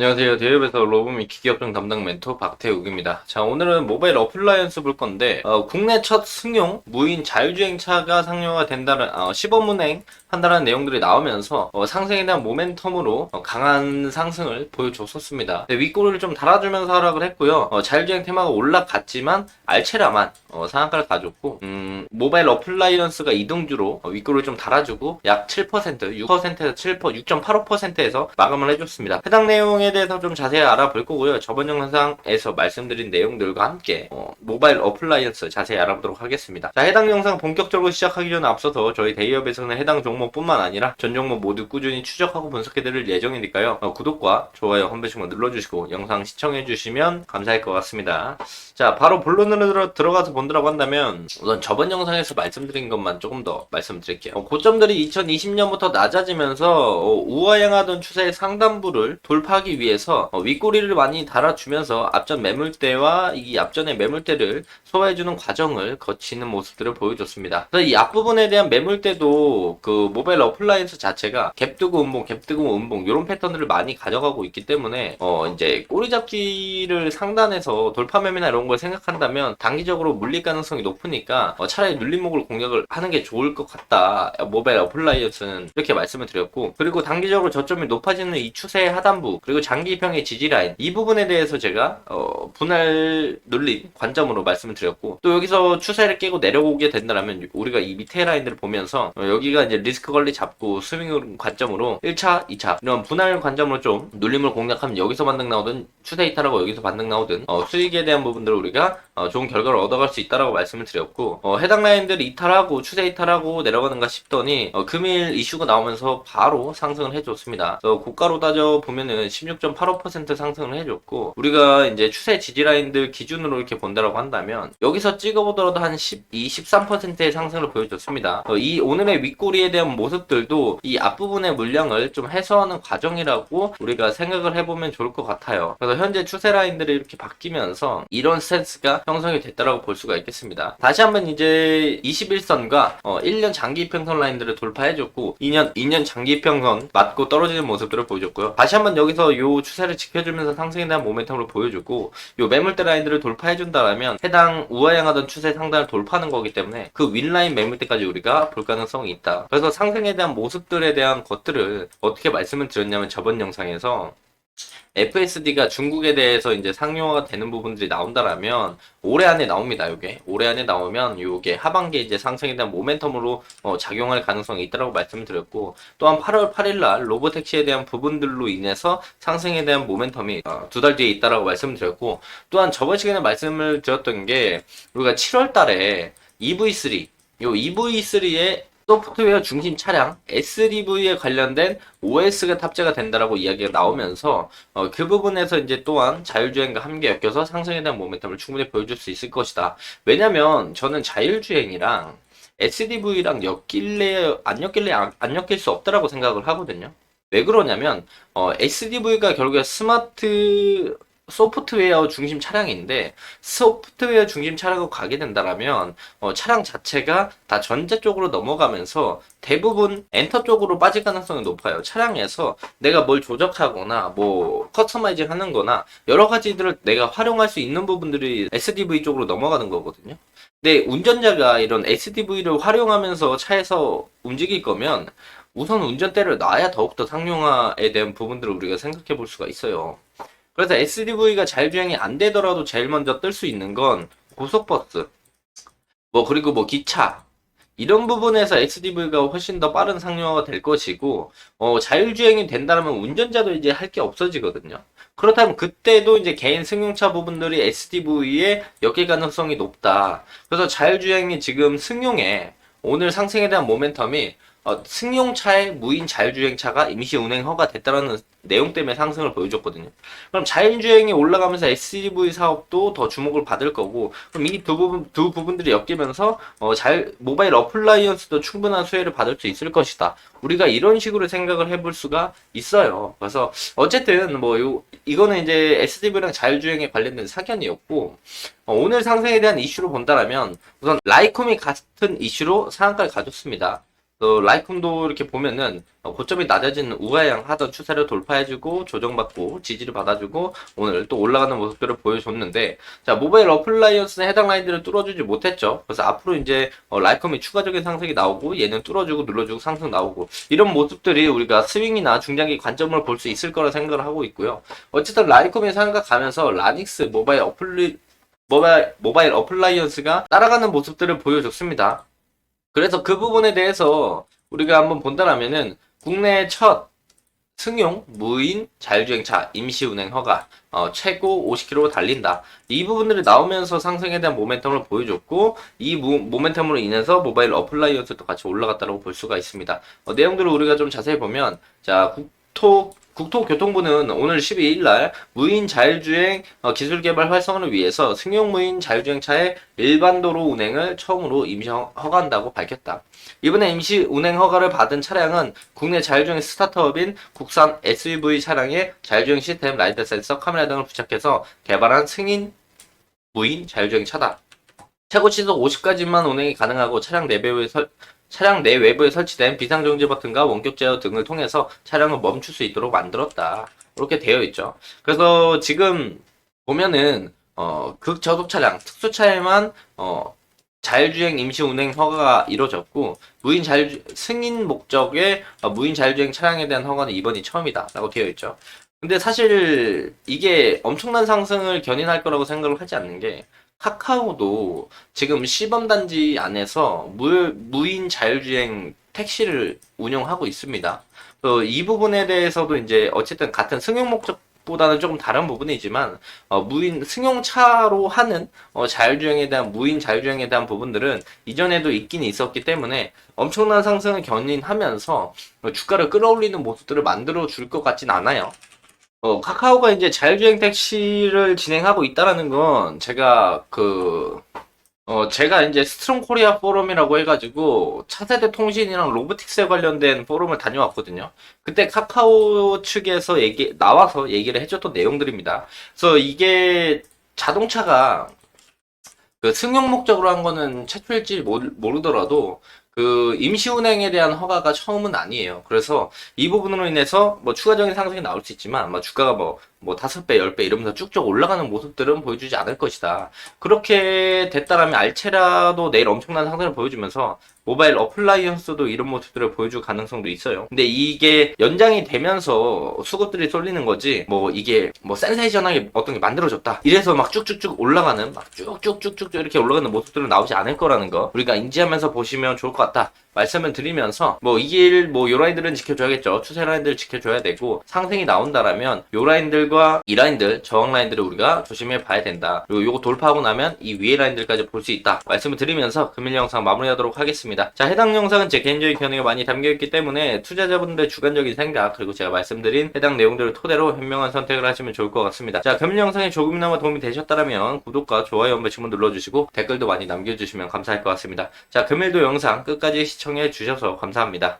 안녕하세요. 대협에서 로브미 기기업종 담당 멘토 박태욱입니다. 자, 오늘은 모바일 어플라이언스 볼 건데, 어, 국내 첫 승용 무인 자율주행차가 상용화 된다는, 어, 시범운행 한다는 내용들이 나오면서, 어, 상승에 대한 모멘텀으로 어, 강한 상승을 보여줬었습니다. 네, 윗꼬리를 좀 달아주면서 하락을 했고요. 어, 자율주행 테마가 올라갔지만, 알체라만, 어, 상한가를 가졌고, 음, 모바일 어플라이언스가 이동주로 어, 윗꼬리를 좀 달아주고, 약 7%, 6%에서 7%, 6.85%에서 마감을 해줬습니다. 해당 내용에 대해서 좀 자세히 알아볼 거고요. 저번 영상에서 말씀드린 내용들과 함께 어, 모바일 어플라이언스 자세히 알아보도록 하겠습니다. 자, 해당 영상 본격적으로 시작하기 전에 앞서서 저희 데이업에서는 해당 종목뿐만 아니라 전 종목 모두 꾸준히 추적하고 분석해드릴 예정이니까요. 어, 구독과 좋아요 한 번씩만 눌러주시고 영상 시청해주시면 감사할 것 같습니다. 자, 바로 본론으로 들어, 들어가서 본다고 한다면 우선 저번 영상에서 말씀드린 것만 조금 더 말씀드릴게요. 어, 고점들이 2020년부터 낮아지면서 어, 우하향하던 추세의 상단부를 돌파하기 위해서 어, 윗꼬리를 많이 달아주면서 앞전 매물대와 이 앞전의 매물대를 소화해주는 과정을 거치는 모습들을 보여줬습니다. 그래서 이 앞부분에 대한 매물대도 그 모바일 어플라이언스 자체가 갭뜨고 음봉, 갭뜨고 음봉 이런 패턴들을 많이 가져가고 있기 때문에 어 이제 꼬리 잡기를 상단에서 돌파 매매나 이런 걸 생각한다면 단기적으로 물릴 가능성이 높으니까 어, 차라리 눌림목을 공략을 하는 게 좋을 것 같다. 모바일 어플라이언스는 이렇게 말씀을 드렸고 그리고 단기적으로 저점이 높아지는 이 추세의 하단부 그리고 장기평의 지지라인. 이 부분에 대해서 제가 어, 분할 눌림 관점으로 말씀을 드렸고 또 여기서 추세를 깨고 내려오게 된다면 우리가 이 밑에 라인들을 보면서 어, 여기가 이제 리스크 관리 잡고 스윙 관점으로 1차, 2차 이런 분할 관점으로 좀 눌림을 공략하면 여기서 반등 나오든 추세 이탈하고 여기서 반등 나오든 어, 수익에 대한 부분들을 우리가 어, 좋은 결과를 얻어갈 수 있다라고 말씀을 드렸고 어, 해당 라인들 이탈하고 추세 이탈하고 내려가는가 싶더니 어, 금일 이슈가 나오면서 바로 상승을 해줬습니다. 그래서 고가로 따져 보면은 16.85% 상승을 해줬고 우리가 이제 추세 지지 라인들 기준으로 이렇게 본다라고 한다면 여기서 찍어보더라도 한 12, 13%의 상승을 보여줬습니다. 어, 이 오늘의 윗꼬리에 대한 모습들도 이 앞부분의 물량을 좀 해소하는 과정이라고 우리가 생각을 해보면 좋을 것 같아요. 그래서 현재 추세 라인들이 이렇게 바뀌면서 이런 스탠스가 형성이 됐다라고 볼 수가 있겠습니다. 다시 한번 이제 21선과 어, 1년 장기 이평선 라인들을 돌파해줬고 2년 2년 장기 이평선 맞고 떨어지는 모습들을 보여줬고요. 다시 한번 여기서 요 추세를 지켜주면서 상승에 대한 모멘텀을 보여주고 요 매물대 라인들을 돌파해준다라면 해당 우하향하던 추세 상단을 돌파하는 거기 때문에 그 윗라인 매물대까지 우리가 볼 가능성이 있다. 그래서 상승에 대한 모습들에 대한 것들을 어떻게 말씀을 드렸냐면 저번 영상에서 FSD가 중국에 대해서 이제 상용화가 되는 부분들이 나온다라면 올해 안에 나옵니다. 요게 올해 안에 나오면 요게 하반기에 이제 상승에 대한 모멘텀으로 어, 작용할 가능성이 있다라고 말씀을 드렸고 또한 8월 8일 날 로보택시에 대한 부분들로 인해서 상승에 대한 모멘텀이 어, 두달 뒤에 있다라고 말씀을 드렸고 또한 저번 시간에 말씀을 드렸던 게 우리가 7월 달에 EV3 요 EV3의 소프트웨어 중심 차량 SDV에 관련된 OS가 탑재가 된다라고 이야기가 나오면서 어, 그 부분에서 이제 또한 자율주행과 함께 엮여서 상승에 대한 모멘텀을 충분히 보여줄 수 있을 것이다. 왜냐면 저는 자율주행이랑 SDV랑 엮일래 안 엮일래 안, 안 엮일 수 없다라고 생각을 하거든요. 왜 그러냐면 어, SDV가 결국에 스마트 소프트웨어 중심 차량인데 소프트웨어 중심 차량으로 가게 된다라면 어, 차량 자체가 다 전자 쪽으로 넘어가면서 대부분 엔터 쪽으로 빠질 가능성이 높아요. 차량에서 내가 뭘 조작하거나 뭐 커스터마이징 하는 거나 여러 가지들을 내가 활용할 수 있는 부분들이 SDV 쪽으로 넘어가는 거거든요. 근데 운전자가 이런 SDV를 활용하면서 차에서 움직일 거면 우선 운전대를 놔야 더욱더 상용화에 대한 부분들을 우리가 생각해 볼 수가 있어요. 그래서 SDV가 자율주행이 안 되더라도 제일 먼저 뜰 수 있는 건 고속버스, 뭐 그리고 뭐 기차 이런 부분에서 SDV가 훨씬 더 빠른 상용화가 될 것이고 어, 자율주행이 된다면 운전자도 이제 할 게 없어지거든요. 그렇다면 그때도 이제 개인 승용차 부분들이 SDV에 엮일 가능성이 높다. 그래서 자율주행이 지금 승용에 오늘 상승에 대한 모멘텀이 어, 승용차의 무인 자율주행차가 임시 운행 허가 됐다라는 내용 때문에 상승을 보여줬거든요. 그럼 자율주행이 올라가면서 SDV 사업도 더 주목을 받을 거고, 그럼 이 두 부분, 두 부분들이 엮이면서, 어, 잘, 모바일 어플라이언스도 충분한 수혜를 받을 수 있을 것이다. 우리가 이런 식으로 생각을 해볼 수가 있어요. 그래서, 어쨌든, 뭐, 요, 이거는 이제 SDV랑 자율주행에 관련된 사견이었고, 어, 오늘 상승에 대한 이슈로 본다라면, 우선 라이콤이 같은 이슈로 상한가를 가졌습니다. 또 라이콤도 이렇게 보면은 어, 고점이 낮아지는 우하향 하던 추세를 돌파해주고 조정받고 지지를 받아주고 오늘 또 올라가는 모습들을 보여줬는데 자 모바일 어플라이언스는 해당 라인들을 뚫어주지 못했죠. 그래서 앞으로 이제 어, 라이컴이 추가적인 상승이 나오고 얘는 뚫어주고 눌러주고 상승 나오고 이런 모습들이 우리가 스윙이나 중장기 관점을 볼 수 있을 거라 생각을 하고 있고요. 어쨌든 라이컴이 생각하면서 라닉스 모바일 어플리 모바일, 모바일 어플라이언스가 따라가는 모습들을 보여줬습니다. 그래서 그 부분에 대해서 우리가 한번 본다라면은 국내 첫 승용 무인 자율주행차 임시운행 허가 어, 최고 50km 달린다. 이 부분들이 나오면서 상승에 대한 모멘텀을 보여줬고 이 모, 모멘텀으로 인해서 모바일 어플라이언스도 같이 올라갔다고 볼 수가 있습니다. 어, 내용들을 우리가 좀 자세히 보면 자 국토 국토교통부는 오늘 12일 날 무인 자율주행 어, 기술 개발 활성화를 위해서 승용 무인 자율주행차의 일반 도로 운행을 처음으로 임시 허- 허가한다고 밝혔다. 이번에 임시 운행 허가를 받은 차량은 국내 자율주행 스타트업인 국산 SUV 차량에 자율주행 시스템, 라이더 센서, 카메라 등을 부착해서 개발한 승인 무인 자율주행 차다. 최고 시속 50까지만 운행이 가능하고 차량 설 차량 내 외부에 설치된 비상정지 버튼과 원격 제어 등을 통해서 차량을 멈출 수 있도록 만들었다. 이렇게 되어 있죠. 그래서 지금 보면은 어, 극저속 차량, 특수 차에만 어, 자율주행 임시 운행 허가가 이루어졌고 무인 자율 승인 목적의 어, 무인 자율주행 차량에 대한 허가는 이번이 처음이다라고 되어 있죠. 근데 사실 이게 엄청난 상승을 견인할 거라고 생각을 하지 않는 게 카카오도 지금 시범단지 안에서 무, 무인 자율주행 택시를 운영하고 있습니다. 어, 이 부분에 대해서도 이제 어쨌든 같은 승용 목적 보다는 조금 다른 부분이지만 어, 무인 승용차로 하는 어, 자율주행에 대한 무인 자율주행에 대한 부분들은 이전에도 있긴 있었기 때문에 엄청난 상승을 견인하면서 어, 주가를 끌어올리는 모습들을 만들어 줄 것 같진 않아요. 어, 카카오가 이제 자율주행 택시를 진행하고 있다라는 건 제가 그, 어, 제가 이제 스트롱 코리아 포럼이라고 해가지고 차세대 통신이랑 로보틱스에 관련된 포럼을 다녀왔거든요. 그때 카카오 측에서 얘기, 나와서 얘기를 해줬던 내용들입니다. 그래서 이게 자동차가 그 승용 목적으로 한 거는 최초일지 모르, 모르더라도 그 임시운행에 대한 허가가 처음은 아니에요. 그래서 이 부분으로 인해서 뭐 추가적인 상승이 나올 수 있지만 뭐 주가가 뭐, 뭐 다섯 배, 열 배 이러면서 쭉쭉 올라가는 모습들은 보여주지 않을 것이다. 그렇게 됐다라면 알체라도 내일 엄청난 상승을 보여주면서 모바일 어플라이언스도 이런 모습들을 보여줄 가능성도 있어요. 근데 이게 연장이 되면서 수급들이 쏠리는 거지, 뭐 이게 뭐 센세이션하게 어떤 게 만들어졌다. 이래서 막 쭉쭉쭉 올라가는, 막 쭉쭉쭉쭉 이렇게 올라가는 모습들은 나오지 않을 거라는 거. 우리가 인지하면서 보시면 좋을 것 같 다. 말씀을 드리면서 뭐 이길 뭐 요 라인들은 지켜줘야겠죠. 추세 라인들 지켜줘야 되고 상승이 나온다라면 요 라인들과 이 라인들 저항 라인들을 우리가 조심해 봐야 된다. 그리고 요거 돌파하고 나면 이 위에 라인들까지 볼 수 있다. 말씀을 드리면서 금일 영상 마무리하도록 하겠습니다. 자 해당 영상은 제 개인적인 견해가 많이 담겨 있기 때문에 투자자분들의 주관적인 생각 그리고 제가 말씀드린 해당 내용들을 토대로 현명한 선택을 하시면 좋을 것 같습니다. 자 금일 영상이 조금이나마 도움이 되셨다면 구독과 좋아요 한 번씩만 눌러주시고 댓글도 많이 남겨주시면 감사할 것 같습니다. 자 금일도 영상 끝까지 시청해 주셔서 감사합니다.